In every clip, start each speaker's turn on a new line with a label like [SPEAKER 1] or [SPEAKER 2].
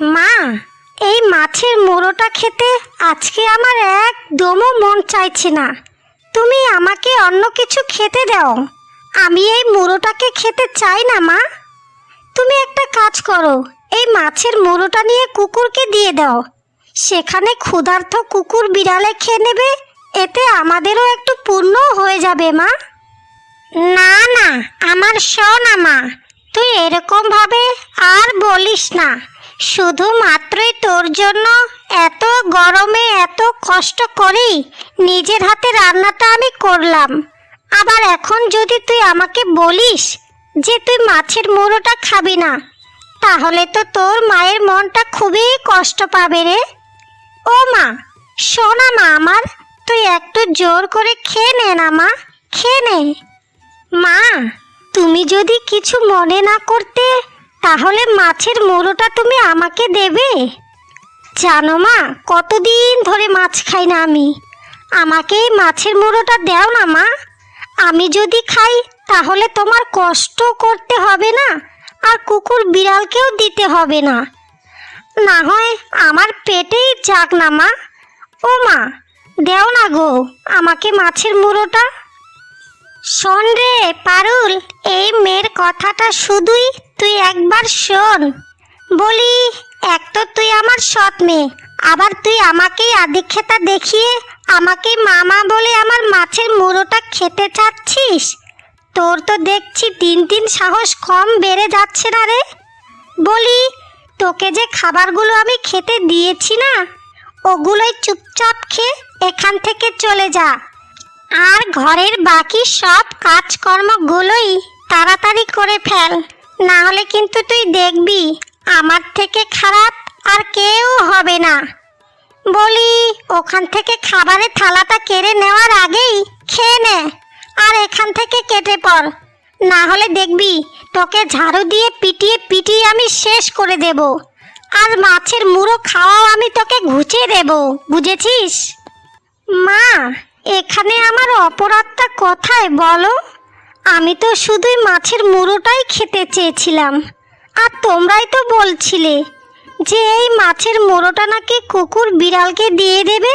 [SPEAKER 1] মা, এই মাছের মোড়োটা খেতে আজকে আমার একদমও মন চাইছে না। তুমি আমাকে অন্য কিছু খেতে দাও। আমি এই মুড়োটাকে খেতে চাই না, মা। তুমি একটা কাজ করো, এই মাছের মুড়োটা নিয়ে কুকুরকে দিয়ে দাও। সেখানে ক্ষুধার্ত কুকুর বিড়ালে খেয়ে নেবে, এতে আমাদেরও একটু পূর্ণ হয়ে যাবে, মা। না না, আমার সোনা মা। তুই এরকম ভাবে আর বলিস না। শুধুমাত্রই তোর জন্য এত গরমে এত কষ্ট করি? নিজের হাতে রান্নাটা আমি করলাম। আবার এখন যদি তুই আমাকে বলিস যে তুই মাছের মুড়োটা খাবি না, তাহলে তো তোর মায়ের মনটা খুবই কষ্ট পাবে রে। ও মা, শোনা মা আমার, তুই একটু জোর করে খেয়ে নে না মা, খেয়ে নে। মা, তুমি যদি কিছু মনে না করতে তাহলে মাছের মোড়োটা তুমি আমাকে দেবে? জানো মা, কতদিন ধরে মাছ খাই না আমি। আমাকে এই মাছের মোড়োটা দাও না মা। আমি যদি খাই, তাহলে তোমার কষ্ট করতে হবে না, আর কুকুর বিড়ালকেও দিতে হবে না। না হয় আমার পেটেই যাক না মা। ও মা, দেও না গো আমাকে মাছের মুড়োটা শোন রে, পারুল, এই মেয়ের কথাটা শুধুই তুই একবার শোন। বলি, এক তো তুই আমার সৎ মেয়ে, আবার তুই আমাকেই আদিক্ষেতা দেখিয়ে আমাকে মামা বলে আমার মাছের মুড়োটা খেতে চাচ্ছিস? তোর তো দেখছি দিন দিন সাহস কম বেড়ে যাচ্ছে না রে। বলি, তোকে যে খাবারগুলো আমি খেতে দিয়েছি না, ওগুলোই চুপচাপ খেয়ে এখান থেকে চলে যা। আর ঘরের বাকি সব কাজকর্মগুলোই তাড়াতাড়ি করে ফেল। না হলে কিন্তু তুই দেখবি, আমার থেকে খারাপ আর কেউ হবে না। বলি, ওখান থেকে খাবারের থালাটা কেড়ে নেওয়ার আগেই খেয়ে নে, আর এখান থেকে কেটে পড় না হলে দেখবি, তোকে ঝাড়ু দিয়ে পিটিয়ে পিটিয়ে আমি শেষ করে দেব, আর মাছের মুড়ো খাওয়াও আমি তোকে ঘুচিয়ে দেব, বুঝেছিস? মা, এখানে আমার অপরাধটা কোথায় বলো? আমি তো শুধুই মাছের মুড়োটাই খেতে চেয়েছিলাম। আর তোমরাই তো বলছিলে যে এই মাছের মুড়োটা নাকি কুকুর বিড়ালকে দিয়ে দেবে?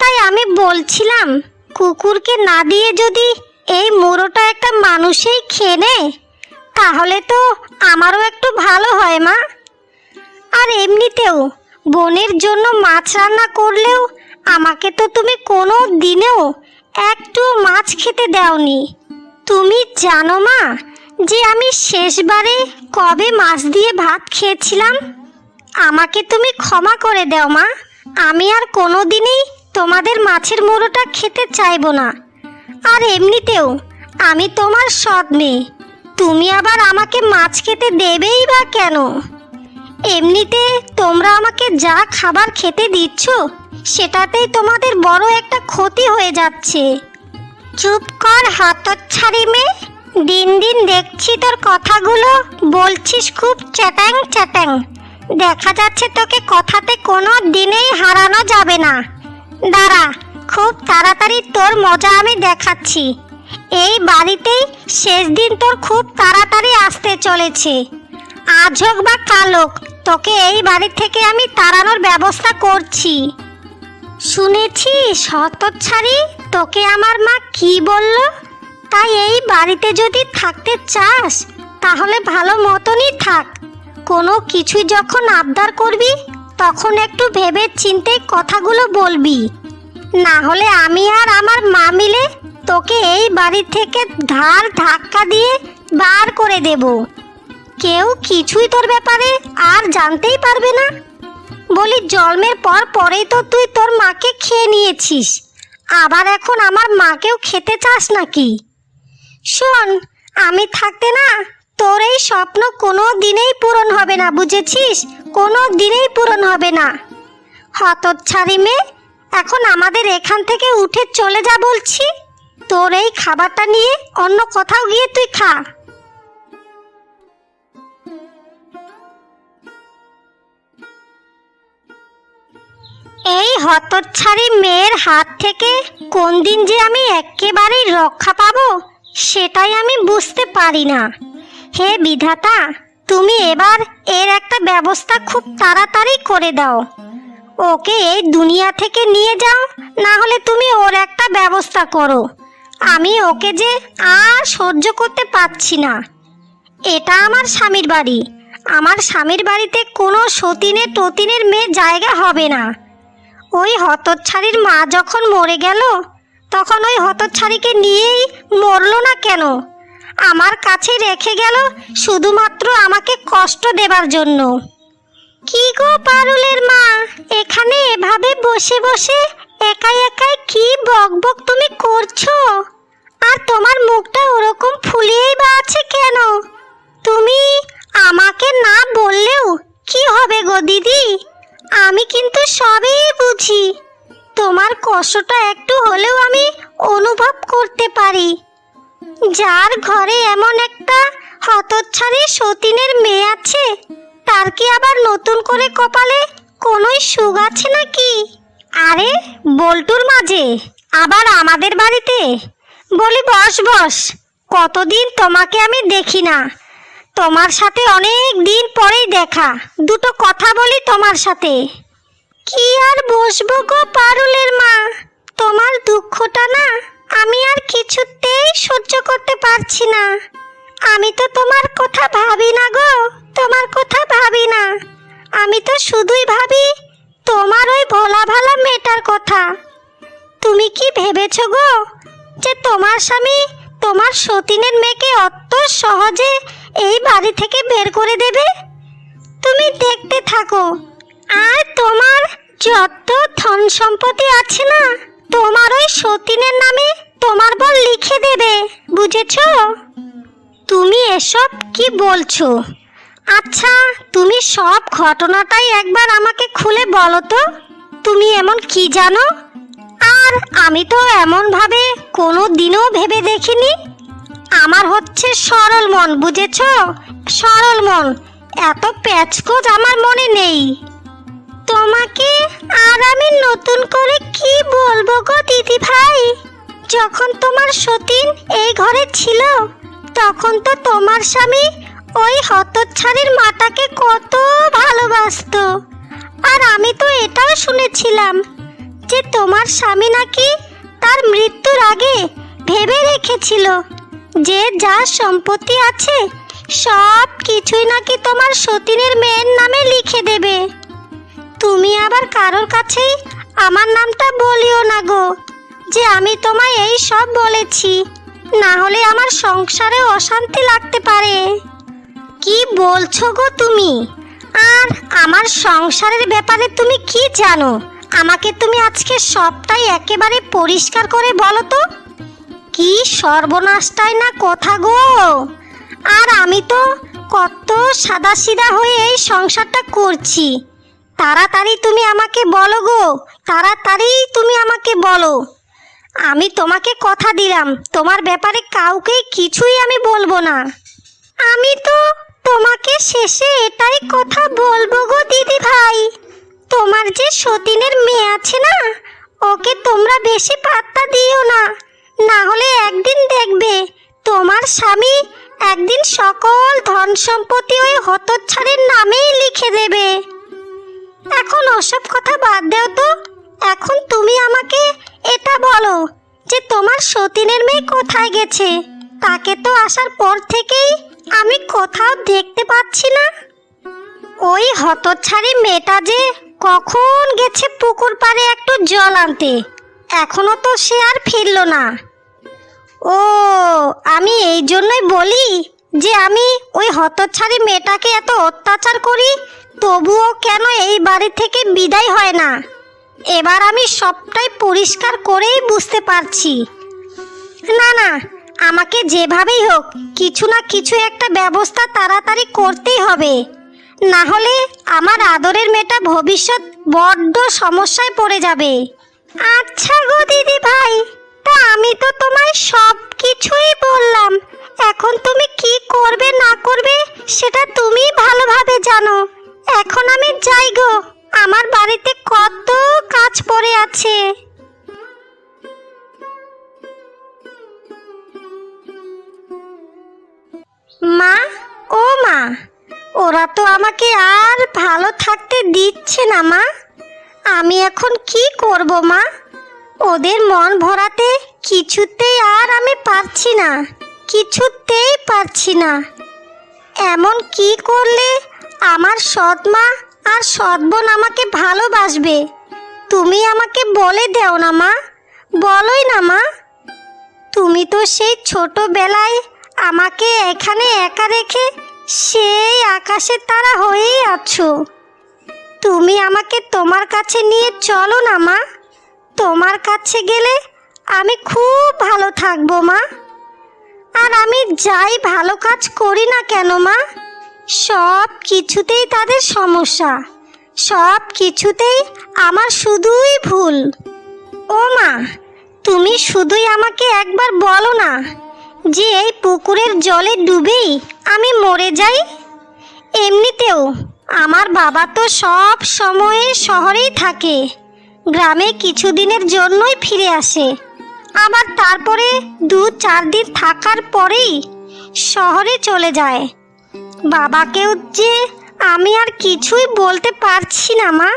[SPEAKER 1] তাই আমি বলছিলাম, কুকুরকে না দিয়ে যদি এই মুড়োটা একটা মানুষেই খেয়ে নেয় তাহলে তো আমারও একটু ভালো হয় মা। আর এমনিতেও বোনের জন্য মাছ রান্না করলেও আমাকে তো তুমি কোনো দিনেও একটু মাছ খেতে দাওনি। তুমি জানো মা, যে আমি শেষবারে কবে মাছ দিয়ে ভাত খেয়েছিলাম? আমাকে তুমি ক্ষমা করে দাও মা। আমি আর কোনো দিনই তোমাদের মাছের মোড়োটা খেতে চাইব না। আর এমনিতেও আমি তোমার সৎ মেয়ে। তুমি আবার আমাকে মাছ খেতে দেবেই বা কেন? এমনিতে তোমরা আমাকে যা খাবার খেতে দিচ্ছ, সেটাতেই তোমাদের বড় একটা ক্ষতি হয়ে যাচ্ছে। চুপ কর হতচ্ছাড়ি মেয়ে দিন দিন দেখছি তোর কথাগুলো, বলছিস খুব চ্যাটাং চ্যাটাং। দেখা যাচ্ছে তোকে কথাতে কোনো দিনেই হারানো যাবে না। দাঁড়া, খুব তাড়াতাড়ি তোর মজা আমি দেখাচ্ছি। এই বাড়িতেই শেষ দিন তোর খুব তাড়াতাড়ি আসতে চলেছে। আজ হোক বা কাল হোক, তোকে এই বাড়ি থেকে আমি তাড়ানোর ব্যবস্থা করছি। শুনেছি শতচ্ছাড়ি তোকে আমার মা কি বলল? তাই এই বাড়িতে যদি থাকতে চাস, তাহলে ভালো মতনই থাক। কোনো কিছুই যখন আবদার করবি, তখন একটু ভেবে চিন্তে কথাগুলো বলবি। না হলে আমি আর আমার মা মিলে তোকে এই বাড়ি থেকে ধার ধাক্কা দিয়ে বার করে দেব। কেউ কিছুই তোর ব্যাপারে আর জানতেই পারবে না। বলি, জন্মের পর পরেই তো তুই তোর মাকে খেয়ে নিয়েছিস। আবার এখন আমার মাকেও খেতে চাস নাকি? শোন, আমি থাকতে না, তোর এই স্বপ্ন কোনো দিনেই পূরণ হবে না, বুঝেছিস? কোনো দিনেই পূরণ হবে না। হতচ্ছাড়ি মেয়ে, এখন আমাদের এখান থেকে উঠে চলে যা বলছি। তোর এই খাবারটা নিয়ে অন্য কোথাও গিয়ে তুই খা। এই হতচ্ছাড়ি মেয়ের হাত থেকে কোন দিন যে আমি একেবারেই রক্ষা পাব, সেটাই আমি বুঝতে পারি না। হে বিধাতা, তুমি এবার এর একটা ব্যবস্থা খুব তাড়াতাড়ি করে দাও। ওকে এই দুনিয়া থেকে নিয়ে যাও, না হলে তুমি ওর একটা ব্যবস্থা করো। আমি ওকে যে আর সহ্য করতে পারছি না। এটা আমার স্বামীর বাড়ি। আমার স্বামীর বাড়িতে কোনো সতীনের টতিনের মেয়ে জায়গা হবে না। ওই হতচ্ছাড়ির মা যখন মরে গেল, তখন ওই হতচ্ছাড়িকে নিয়েই মরলো না কেন? আমার কাছে রেখে গেল শুধুমাত্র আমাকে কষ্ট দেবার জন্য। কি গো পারুলের মা, এখানে এভাবে বসে বসে একাই একাই কি বকবক তুমি করছ? আর তোমার মুখটা ওরকম ফুলিয়েই বা আছে কেন? তুমি আমাকে না বললেও কি হবে গো দিদি? আমি কিন্তু সবই বুঝি। তোমার কষ্টটা একটু হলেও আমি অনুভব করতে পারি। যার ঘরে এমন একটা হতচ্ছাড়ি সতীনের মেয়ে আছে, তার কি আবার নতুন করে কপালে কোনোই সুখ আছে নাকি? আরে, বল্টুর মাঝে, আবার আমাদের বাড়িতে? বলি, বস বস, কতদিন তোমাকে আমি দেখি না। তোমার সাথে অনেক দিন পরেই দেখা। দুটো কথা বলি তোমার সাথে। কি আর বসবো গো পারুলের মা? তোমার দুঃখটা না আমি আর কিছুতেই সহ্য করতে পারছি না। আমি তো তোমার কথা ভাবি না গো, তোমার কথা ভাবি না। আমি তো শুধুই ভাবি তোমার ওই ভোলা ভালা মেয়েটার কথা। তুমি কি ভেবেছো গো যে তোমার স্বামী তোমার সতীনের মেয়েকে অত সহজে এই বাড়ি থেকে বের করে দেবে? তুমি দেখতে থাকো। আর তোমার যত ধন সম্পত্তি আছে না, তোমার ওই সতীনের নামে তোমার বল লিখে দেবে, বুঝেছ? তুমি এসব কি বলছো? আচ্ছা তুমি সব ঘটনাটাই একবার আমাকে খুলে বলো তো। তুমি এমন কি জানো? আর আমি তো এমনভাবে কোনো দিনও ভেবে দেখিনি। আমার হচ্ছে সরল মন, বুঝেছ? সরল মন, এত প্যাচকোচ আমার মনে নেই। তোমাকে আর আমি নতুন করে কি বলব গো দিদি ভাই? যখন তোমার সতীন এই ঘরে ছিল, তখন তো তোমার স্বামী ওই হতচ্ছাড়ির মাটাকে কত ভালোবাসতো। আর আমি তো এটাও শুনেছিলাম যে তোমার স্বামী নাকি তার মৃত্যুর আগে ভেবে রেখেছিল। যে যা সম্পত্তি আছে, সব কিছুই নাকি তোমার সতীনের মেয়ের নামে লিখে দেবে। তুমি আবার কারোর কাছেই আমার নামটা বলিও না গো, যে আমি তোমায় এই সব বলেছি। না হলে আমার সংসারে অশান্তি লাগতে পারে। কি বলছো গো তুমি? আর আমার সংসারের ব্যাপারে তুমি কি জানো? আমাকে তুমি আজকে সবটাই একেবারে পরিষ্কার করে বলো তো। কি সর্বনাশটাই না কথা গো? আর আমি তো কত সাদাসিধা হয়ে এই সংসারটা করছি। তাড়াতাড়ি তুমি আমাকে বলো গো, তাড়াতাড়ি তুমি আমাকে বলো। আমি তোমাকে কথা দিলাম, তোমার ব্যাপারে কাউকে কিছুই আমি বলব না। আমি তো তোমাকে শেষে এটাই কথা বলব গো দিদি ভাই। তোমার যে সতীনের মেয়ে আছে না, ওকে তোমরা বেশি পাত্তা দিও না। না হলে একদিন দেখবে। তোমার স্বামী একদিন সকল ধন সম্পত্তি ওই হতচ্ছাড়ের নামেই লিখে দেবে। এখন ওসব কথা বাদ দেও তো। এখন তুমি আমাকে এটা বলো যে তোমার সতীনের মেয়ে কোথায় গেছে? তাকে তো আসার পর থেকেই আমি কোথাও দেখতে পাচ্ছি না। ওই হতচ্ছাড়ি মেয়েটা যে কখন গেছে পুকুর পাড়ে একটু জল আনতে? এখনও তো সে আর ফিরল না। ও, আমি এই জন্যই বলি যে আমি ওই হতচ্ছাড়ি মেয়েটাকে এত অত্যাচার করি, তবুও কেন এই বাড়ি থেকে বিদায় হয় না? এবার আমি সবটাই পরিষ্কার করেই বুঝতে পারছি। না না, আমাকে যেভাবেই হোক, কিছু না কিছু একটা ব্যবস্থা তাড়াতাড়ি করতেই হবে। না হলে আমার আদরের মেয়েটা ভবিষ্যৎ বড্ড সমস্যায় পড়ে যাবে। আচ্ছা গো দিদি ভাই, তা আমি তো তোমায় সব কিছুই বললাম। এখন তুমি কি করবে না করবে, সেটা তুমি ভালোভাবে জানো। এখন আমি যাই গো, আমার বাড়িতে কত কাজ পড়ে আছে। মা, ও মা, ওরা তো আমাকে আর ভালো থাকতে দিচ্ছে না মা। আমি এখন কি করব, মা? ওদের মন ভরাতে কিছুতেই আর আমি পারছি না, কিছুতেই পারছি না। এমন কি করলে আমার সৎ মা আর সৎ বোন আমাকে ভালোবাসবে? তুমি আমাকে বলে দেও না, মা, বলোই না, মা। তুমি তো সেই ছোটবেলায় আমাকে এখানে একা রেখে সেই আকাশের তারা হয়েই আছো। তুমি আমাকে তোমার কাছে নিয়ে চলো না, মা। তোমার কাছে গেলে আমি খুব ভালো থাকব, মা। আর আমি যাই ভালো কাজ করি না কেন, মা? সব কিছুতেই তাদের সমস্যা। সব কিছুতেই আমার শুধুই ভুল। ও, মা, তুমি শুধুই আমাকে একবার বলো না যে এই পুকুরের জলে ডুবেই আমি মরে যাই? এমনিতেও আমার বাবা তো সব সময়ে শহরেই থাকে। গ্রামে কিছুদিনের জন্যই ফিরে আসে। আবার তারপরে দু চার দিন থাকার পরেই শহরে চলে যায়। বাবাকেও যে আমি আর কিছুই বলতে পারছি না, মা।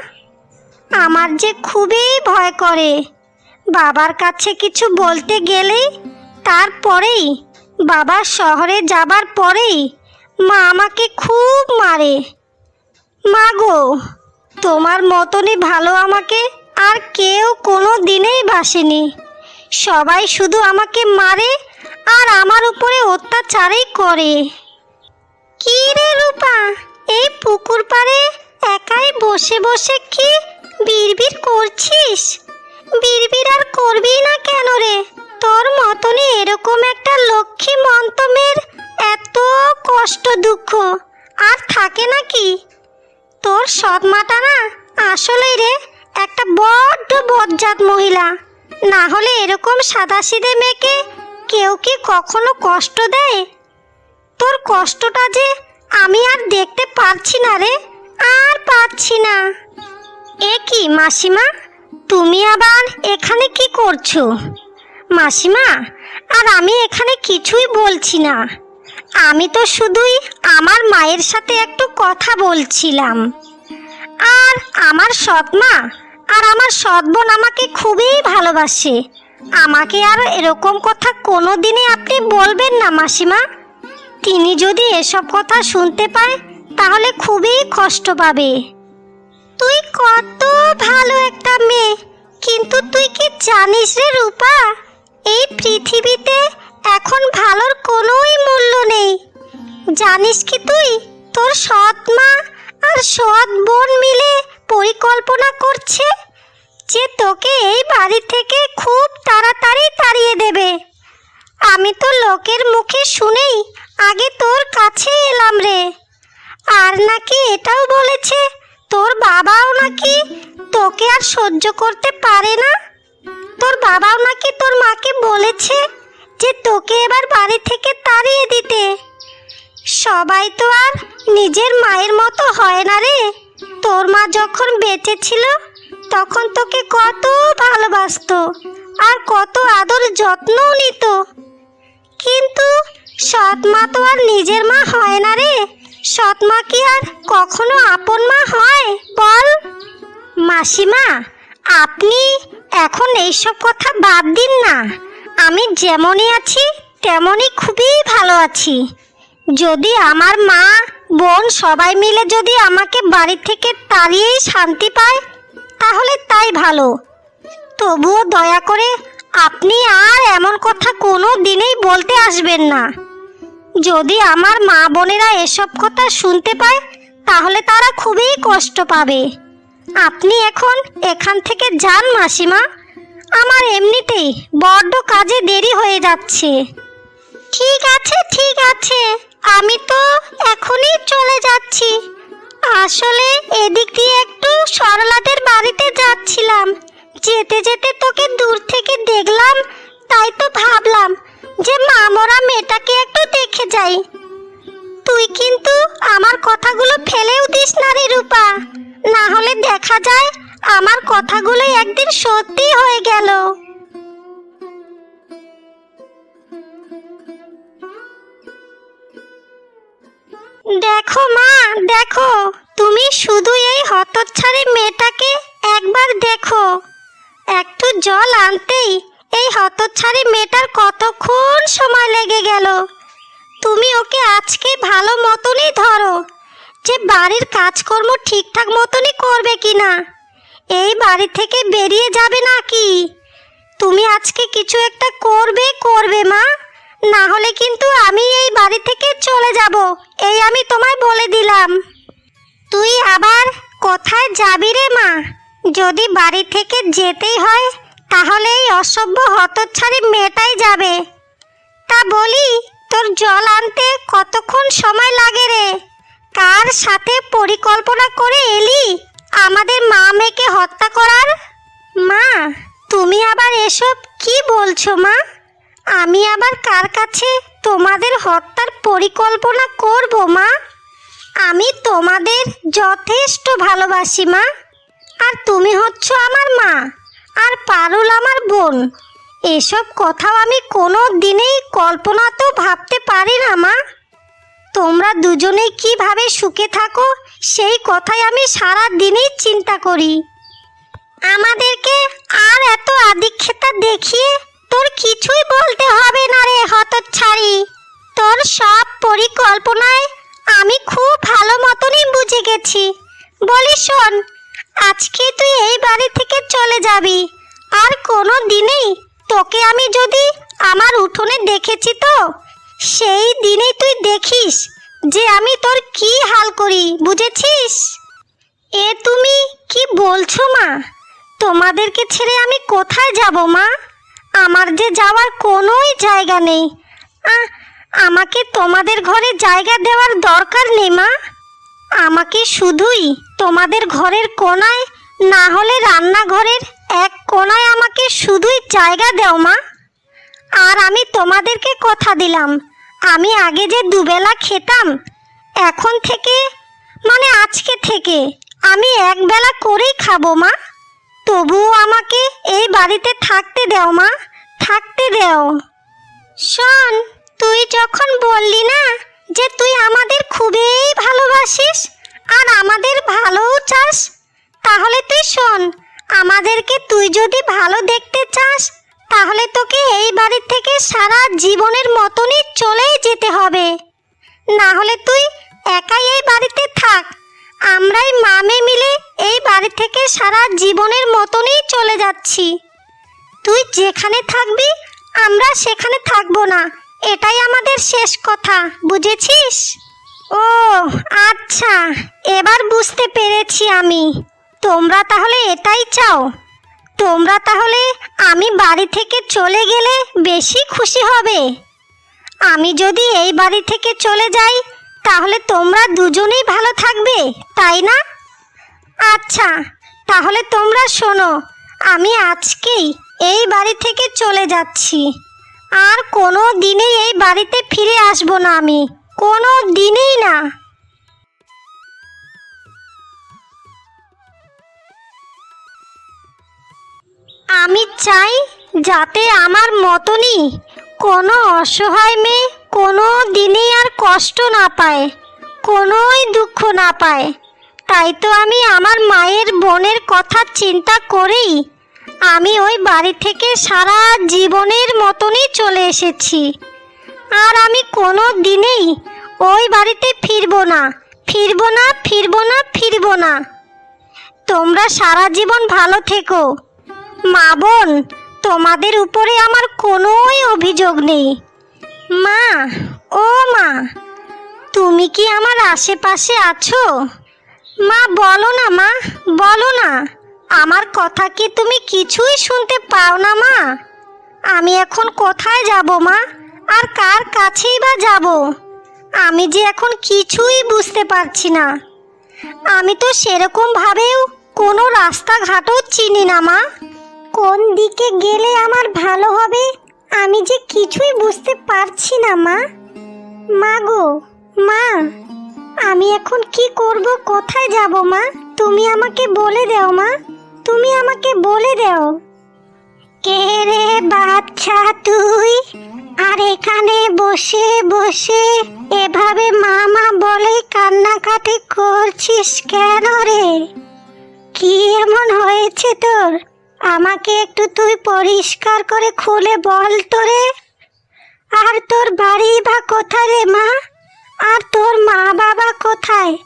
[SPEAKER 1] আমার যে খুবই ভয় করে। বাবার কাছে কিছু বলতে গেলেই তারপরেই, বাবা শহরে যাবার পরেই মা আমাকে খুব মারে। মা গো, তোমার মতনই ভালো আমাকে আর কেউ কোনো দিনেই বাসেনি। সবাই শুধু আমাকে মারে আর আমার উপরে অত্যাচারই করে। কি রে রূপা, এই পুকুর পাড়ে একাই বসে বসে কি বিড়বিড় করছিস? বিড়বিড় আর করবি না কেন রে? তোর মতনই এরকম একটা লক্ষ্মী মন্তমের এত কষ্ট দুঃখ আর থাকে নাকি তোর সৎ মাটা না? আসলেই রে, একটা বড্ড বজ্জাত মহিলা। না হলে এরকম সাদাসিধে মেয়েকে কেউ কি কখনো কষ্ট দেয়? তোর কষ্টটা যে আমি আর দেখতে পারছি না রে, আর পাচ্ছি না। এ কি মাসিমা? তুমি আবার এখানে কি করছ? মাসিমা, আর আমি এখানে কিছুই বলছি না। আমি তো শুধুই আমার মায়ের সাথে একটু কথা বলছিলাম। আর আমার সৎ মা আর আমার সৎ বোন আমাকে খুবই ভালোবাসে। আমাকে আর এরকম কথা কোনো দিনে আপনি বলবেন না, মাসিমা। তিনি যদি এসব কথা শুনতে পায়, তাহলে খুবই কষ্ট পাবে। তুই কত ভালো একটা মেয়ে, কিন্তু তুই কি জানিস রে রূপা? এই পৃথিবীতে এখন ভালোর কোনোই মূল্য নেই। জানিস কি তুই? তোর সৎ মা আর সৎ বোন মিলে পরিকল্পনা করছে যে তোকে এই বাড়ি থেকে খুব তাড়াতাড়ি তাড়িয়ে দেবে। আমি তো লোকের মুখে শুনেই আগে তোর কাছে এলাম রে। আর নাকি এটাও বলেছে, তোর বাবাও নাকি তোকে আর সহ্য করতে পারে না? তোর বাবাও নাকি তোর মাকে বলেছে যে তোকে এবার বাড়ি থেকে তাড়িয়ে দিতে। সবাই তো আর নিজের মায়ের মতো হয় না রে। তোর মা যখন বেঁচে ছিল, তখন তোকে কত ভালোবাসতো আর কত আদর যত্নও নিত। কিন্তু সৎ মা তো আর নিজের মা হয় না রে। সৎ মা কি আর কখনো আপন মা হয়? বল। মাসিমা, আপনি এখন এইসব কথা বাদ দিন না। আমি যেমনই আছি, তেমনই খুবই ভালো আছি। যদি আমার মা, বোন সবাই মিলে যদি আমাকে বাড়ি থেকে তাড়িয়েই শান্তি পায়, তাহলে তাই ভালো। তবুও দয়া করে আপনি আর এমন কথা কোনো দিনেই বলতে আসবেন না। যদি আমার মা বোনেরা এসব কথা শুনতে পায়, তাহলে তারা খুবই কষ্ট পাবে। আপনি এখন এখান থেকে যান, মাসিমা। আমার এমনিতেই বড্ড কাজে দেরি হয়ে যাচ্ছে। ঠিক আছে ঠিক আছে। আমি তো এখনই চলে যাচ্ছি। আসলে এদিক দিয়ে একটু সরলাদের বাড়িতে যাচ্ছিলাম। যেতে যেতে তোকে দূর থেকে দেখলাম, তাই তো ভাবলাম যে মামরা মেয়েটাকে একটু দেখে যাই। তুই কিন্তু আমার কথাগুলো ফেলেও দিস না রে রূপা। না হলে দেখা যায় আমার কথাগুলো একদিন সত্যি হয়ে গেল। দেখো মা, দেখো, তুমি শুধু এই হতচ্ছাড়ি মেয়েটাকে একবার দেখো। একটু জল আনতেই এই হতচ্ছাড়ি মেয়েটার কতক্ষণ সময় লেগে গেল। তুমি ওকে আজকে ভালো মতনই ধরো, যে বাড়ির কাজকর্ম ঠিকঠাক মতনই করবে কিনা। এই বাড়ি থেকে বেরিয়ে যাবে নাকি? তুমি আজকে কিছু একটা করবে করবে মা। না হলে কিন্তু আমি এই বাড়ি থেকে চলে যাব, এই আমি তোমায় বলে দিলাম। তুই আবার কোথায় যাবি রে মা? যদি বাড়ি থেকে যেতেই হয়, তাহলে এই অসভ্য হতচ্ছাড়ি মেয়েটাই যাবে। তা বলি, তোর জল আনতে কতক্ষণ সময় লাগে রে? কার সাথে পরিকল্পনা করে এলি? আমাদের মা মেয়েকে তুমি আবার এসব কি বলছো, মা? আমি আবার কার কাছে তোমাদের হত্যার পরিকল্পনা করব, মা? আমি তোমাদের যথেষ্ট ভালোবাসি, মা। আর তুমি হচ্ছ আমার মা, আর পারুল আমার বোন। এসব কথাও আমি কোনো দিনেই কল্পনা তো ভাবতে পারি না, মা। তোমরা দুজনে কীভাবে সুখে থাকো, সেই কথাই আমি সারা দিনই চিন্তা করি। আমাদেরকে আর এত আদিক্ষেতা দেখিয়ে তোর কিছুই বলতে হবে না রে হতচ্ছাড়ি। তোর সব পরিকল্পনায় আমি খুব ভালো মতনই বুঝে গেছি। বলি শোন, আজকে তুই এই বাড়ি থেকে চলে যাবি। আর কোনো দিনেই তোকে আমি যদি আমার উঠোনে দেখেছি তো, সেই দিনেই তুই দেখিস যে আমি তোর কি হাল করি, বুঝেছিস? এ তুমি কি বলছো মা? তোমাদেরকে ছেড়ে আমি কোথায় যাব, মা? আমার যে যাওয়ার কোনোই জায়গা নেই। আমাকে তোমাদের ঘরে জায়গা দেওয়ার দরকার নেই, মা। আমাকে শুধুই তোমাদের ঘরের কোনায়, না হলে রান্নাঘরের এক কোনায় আমাকে শুধুই জায়গা দাও, মা। আর আমি তোমাদেরকে কথা দিলাম। আমি আগে যে দুবেলা খেতাম, এখন থেকে মানে আজকে থেকে, আমি একবেলা করেই খাব, মা। তবুও আমাকে এই বাড়িতে থাকতে দেও মা, থাকতে দেও। শোন, তুই যখন বললি না যে তুই আমাদের খুবই ভালোবাসিস আর আমাদের ভালোও চাস, তাহলে তুই শোন, আমাদেরকে তুই যদি ভালো দেখতে চাস, তাহলে তোকে এই বাড়ি থেকে সারা জীবনের মতনই চলেই যেতে হবে। না হলে তুই একাই এই বাড়িতে থাক। আমরাই মামে মিলে এই বাড়ি থেকে সারা জীবনের মতনই চলে যাচ্ছি। তুই যেখানে থাকবি, আমরা সেখানে থাকব না। এটাই আমাদের শেষ কথা, বুঝেছিস? ও আচ্ছা এবার বুঝতে পেরেছি আমি। তোমরা তাহলে এটাই চাও? তোমরা তাহলে আমি বাড়ি থেকে চলে গেলে বেশি খুশি হবে। আমি যদি এই বাড়ি থেকে চলে যাই তাহলে তোমরা দুজনেই ভালো থাকবে, তাই না? আচ্ছা তাহলে তোমরা শোনো, আমি আজকেই এই বাড়ি থেকে চলে যাচ্ছি। আর কোনো দিনেই এই বাড়িতে ফিরে আসব না আমি, কোনো দিনেই না। আমি চাই যাতে আমার মতনই কোনো অসহায় মেয়ে কোনো দিনেই আর কষ্ট না পায়, কোনোই দুঃখ না পায়। তাই তো আমি আমার মায়ের বোনের কথা চিন্তা করেই আমি ওই বাড়ি থেকে সারা জীবনের মতনই চলে এসেছি। আর আমি কোনো দিনেই ওই বাড়িতে ফিরবো না ফিরবো না ফিরবো না ফিরবো না। তোমরা সারা জীবন ভালো থেকো। মা বোন, তোমাদের উপরে আমার কোনোই অভিযোগ নেই। মা, ও মা, তুমি কি আমার আশেপাশে আছো? মা, বলো না মা, বলো না। আমার কথা কি তুমি কিছুই শুনতে পাও না মা? আমি এখন কোথায় যাব মা? আর কার কাছেই বা যাব? আমি যে এখন কিছুই বুঝতে পারছি না। আমি তো সেরকম ভাবেও কোনো রাস্তাঘাটও চিনি না মা। কোন দিকে গেলে আমার ভালো হবে আমি যে কিছুই বুঝতে পারছি না, মা। মা গো, মা, আমি এখন কি করব, কোথায় যাব, মা? তুমি আমাকে বলে দাও, মা। তুমি আমাকে বলে দাও। কে রে বাচ্চা তুই? আর এখানে বসে বসে এভাবে মা মা বলে কান্নাকাটি করছিস কেন রে? কি এমন হয়েছে তোর? আমাকে একটু তুই পরিষ্কার করে খুলে বল তো রে। আর তোর বাড়ি বা কোথায় রে মা? আর তোর মা বাবা কোথায়?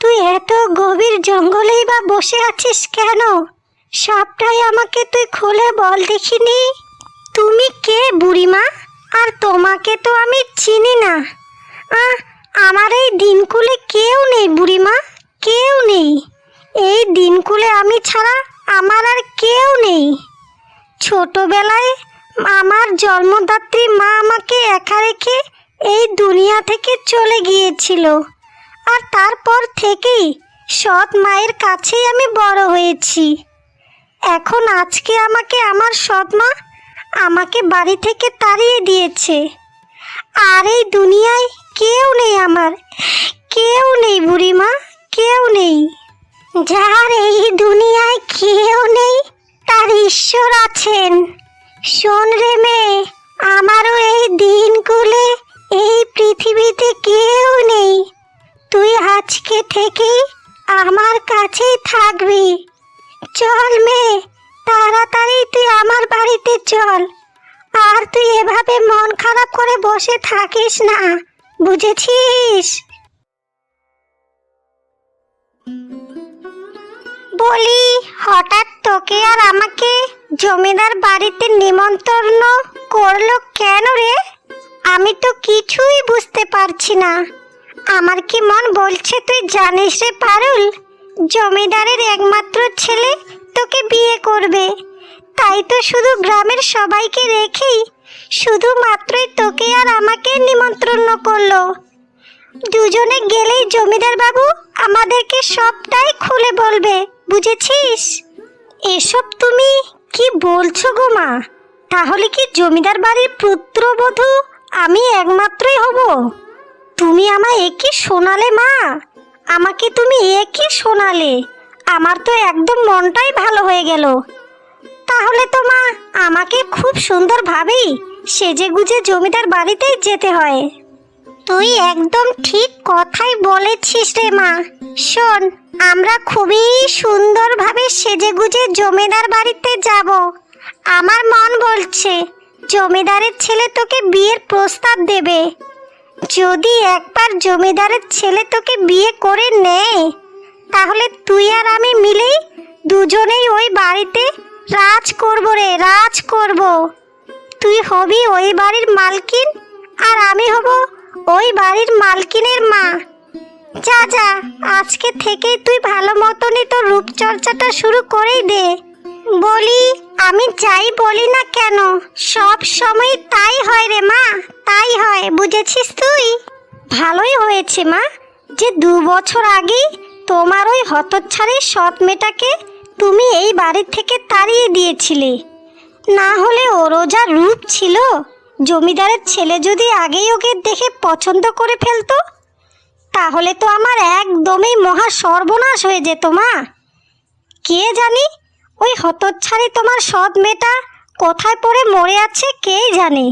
[SPEAKER 1] তুই এত গভীর জঙ্গলেই বা বসে আছিস কেন? সবটাই আমাকে তুই খুলে বল দেখিনি। তুমি কে বুড়িমা? আর তোমাকে তো আমি চিনি না। আহ, আমার এই দিনকুলে কেউ নেই বুড়িমা, কেউ নেই। এই দিনকুলে আমি ছাড়া আমার আর কেউ নেই। ছোটবেলায় আমার জন্মদাত্রী মা আমাকে একা রেখে এই দুনিয়া থেকে চলে গিয়েছিল। আর তারপর থেকেই সৎ মায়ের কাছেই আমি বড় হয়েছি। এখন আজকে আমাকে আমার সৎ মা আমাকে বাড়ি থেকে তাড়িয়ে দিয়েছে। আর এই দুনিয়ায় কেউ নেই আমার। কেউ নেই বুড়িমা, কেউ নেই। যার এই দুনিয়ায় কেউ নেই, তার ঈশ্বর আছেন। শোন রে মেয়ে, আমারও এই দিনগুলে, এই পৃথিবীতে কেউ নেই। তুই আজকে থেকেই আমার কাছেই থাকবি। চল মেয়ে, তাড়াতাড়ি তুই আমার বাড়িতে চল। আর তুই এভাবে মন খারাপ করে বসে থাকিস না, বুঝেছিস? বলি, হঠাৎ তোকে আর আমাকে জমিদার বাড়িতে নিমন্ত্রণ করল কেন রে? আমি তো কিছুই বুঝতে পারছি না। আমার কি মন বলছে তুই জানিস রে পারুল? জমিদারের একমাত্র ছেলে তোকে বিয়ে করবে। তাই তো শুধু গ্রামের সবাইকে রেখেই শুধুমাত্রই তোকে আর আমাকে নিমন্ত্রণ করল। দুজনে গেলেই জমিদার বাবু আমাদেরকে সবটাই খুলে বলবে। বুঝেছিস? এসব তুমি কি বলছো গো মা? তাহলে কি জমিদার বাড়ির পুত্রবধূ আমি একমাত্রই হব? তুমি আমায় একই শোনালে মা? আমাকে তুমি একই শোনালে। আমার তো একদম মনটাই ভালো হয়ে গেল। তাহলে তো মা, আমাকে খুব সুন্দরভাবেই সেজে গুজে জমিদার বাড়িতেই যেতে হয়। তুই একদম ঠিক কথাই বলেছিস রে মা। শোন আমরা খুবই সুন্দরভাবে সেজে গুজে জমিদার বাড়িতে যাব। আমার মন বলছে, জমিদারের ছেলে তোকে বিয়ের প্রস্তাব দেবে। যদি একবার জমিদারের ছেলে তোকে বিয়ে করে নেয়, তাহলে তুই আর আমি মিলেই দুজনেই ওই বাড়িতে রাজ করব রে, রাজ করব। তুই হবি ওই বাড়ির মালকিন, আর আমি হব ওই বাড়ির মালকিনের মা। যা যা, আজকে থেকেই তুই ভালো মতনই তোর রূপচর্চাটা শুরু করেই দে। বলি, আমি যাই বলি না কেন? সব সময় তাই হয় রে মা, তাই হয়, বুঝেছিস তুই? ভালোই হয়েছে মা, যে দু বছর আগেই তোমার ওই হতচ্ছাড়ি সৎ মেয়েটাকে তুমি এই বাড়ির থেকে তাড়িয়ে দিয়েছিলে। না হলে ওরও যা রূপ ছিল। জমিদারের ছেলে যদি আগেই ওকে দেখে পছন্দ করে ফেলতো তাহলে তো আমার একদমই মহা সর্বনাশ হয়ে যেত, মা। কে জানি ওই হতচ্ছাড়ি তোমার সৎ মেয়েটা কোথায় পড়ে মরে আছে, কে জানে।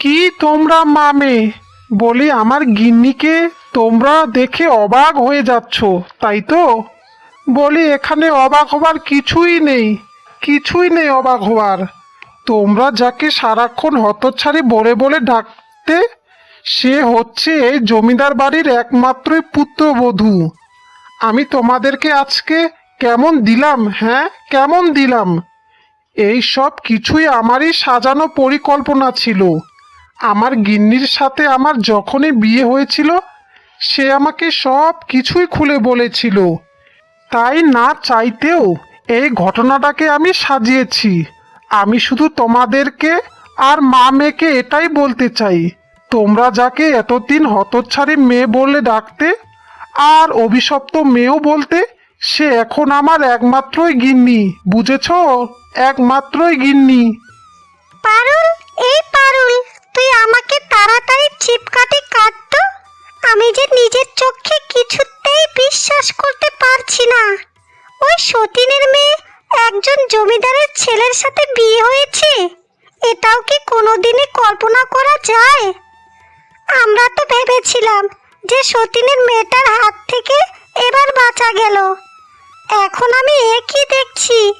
[SPEAKER 2] কি তোমরা, মামে? বলি আমার গিন্নিকে তোমরা দেখে অবাক হয়ে যাচ্ছ, তাই তো? বলি এখানে অবাক হবার কিছুই নেই কিছুই নেই অবাক হবার। তোমরা যাকে সারাক্ষণ হতচ্ছাড়ি বলে বলে ডাকতে, সে হচ্ছে এই জমিদার বাড়ির একমাত্রই পুত্রবধূ। আমি তোমাদেরকে আজকে কেমন দিলাম হ্যাঁ? কেমন দিলাম? এই সব কিছুই আমারই সাজানো পরিকল্পনা ছিল। আমার গিন্নির সাথে আমার যখনই বিয়ে হয়েছিল, সে আমাকে সব কিছুই খুলে বলেছিল। তাই না চাইতেও এই ঘটনাটাকে আমি সাজিয়েছি। আমি শুধু তোমাদেরকে আর মা মেয়েকে এটাই বলতে চাই। তোমরা যাকে এতদিন হতচ্ছাড়ি মেয়ে বলে ডাকতে আর অভিশপ্ত মেয়েও বলতে, সে এখন আমার একমাত্রই গিন্নি, বুঝেছ? একমাত্রই গিন্নি।
[SPEAKER 1] পারুল, এই পারুল, তুই আমাকে তাড়াতাড়ি চিপকাটি কাটতো আমি যে নিজের চোখে কিছুতেই বিশ্বাস করতে পারছি না। ওই সতীনের মেয়ে একজন জমিদারের ছেলের সাথে বিয়ে হয়েছে? এটাও কি কোনোদিনই কল্পনা করা যায়? আমরা তো ভেবেছিলাম যে সতীনের মেয়েটার হাত থেকে এবার বাঁচা গেল। এখন আমি একই দেখছি?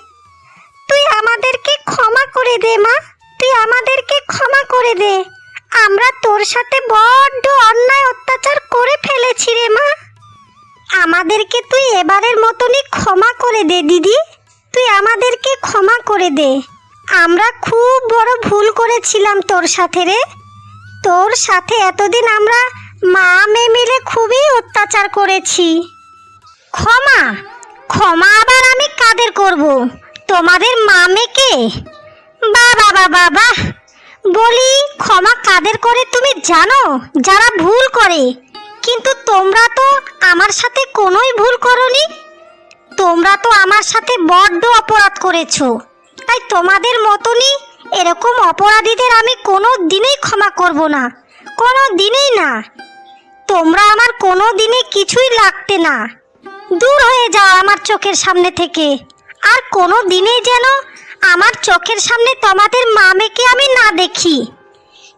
[SPEAKER 1] তুই আমাদেরকে ক্ষমা করে দে, মা। তুই আমাদেরকে ক্ষমা করে দে। আমরা তোর সাথে বড্ড অন্যায় অত্যাচার করে ফেলেছি রে, মা। আমাদেরকে তুই এবারের মতনই ক্ষমা করে দে, দিদি। তুই আমাদেরকে ক্ষমা করে দে। আমরা খুব বড় ভুল করেছিলাম তোর সাথে রে। তোর সাথে এতদিন আমরা মা মেয়ে মিলে খুবই অত্যাচার করেছি। ক্ষমা ক্ষমা আবার আমি কাদের করব? তোমাদের মা মেয়েকে? বাবা বাবা বলি, ক্ষমা কাদের করে তুমি জানো? যারা ভুল করে। কিন্তু তোমরা তো আমার সাথে কোনোই ভুল করনি। তোমরা তো আমার সাথে বড্ড অপরাধ করেছ। তাই তোমাদের মতনই এরকম অপরাধীদের আমি কোনো দিনেই ক্ষমা করব না কোনো দিনেই না। তোমরা আমার কোনো দিনে কিছুই লাগতে না। দূর হয়ে যাও আমার চোখের সামনে থেকে। আর কোনো দিনেই যেন আমার চোখের সামনে তোমাদের মামেকে আমি না দেখি।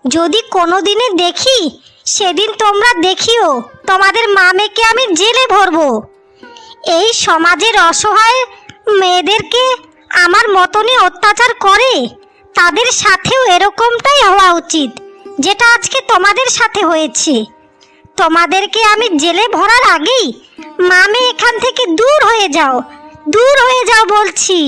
[SPEAKER 1] যদি কোনো দিনে দেখি, সেদিন তোমরা দেখিও, তোমাদের মামেকে আমি জেলে ভরবো। এই সমাজের অসহায় মেয়েদেরকে আমার মতনই অত্যাচার করে? তাদের সাথেও এরকমটাই হওয়া উচিত, যেটা আজকে তোমাদের সাথে হয়েছে। তোমাদেরকে আমি জেলে ভরার আগেই মামে এখান থেকে দূর হয়ে যাও, দূর হয়ে যাও বলছি।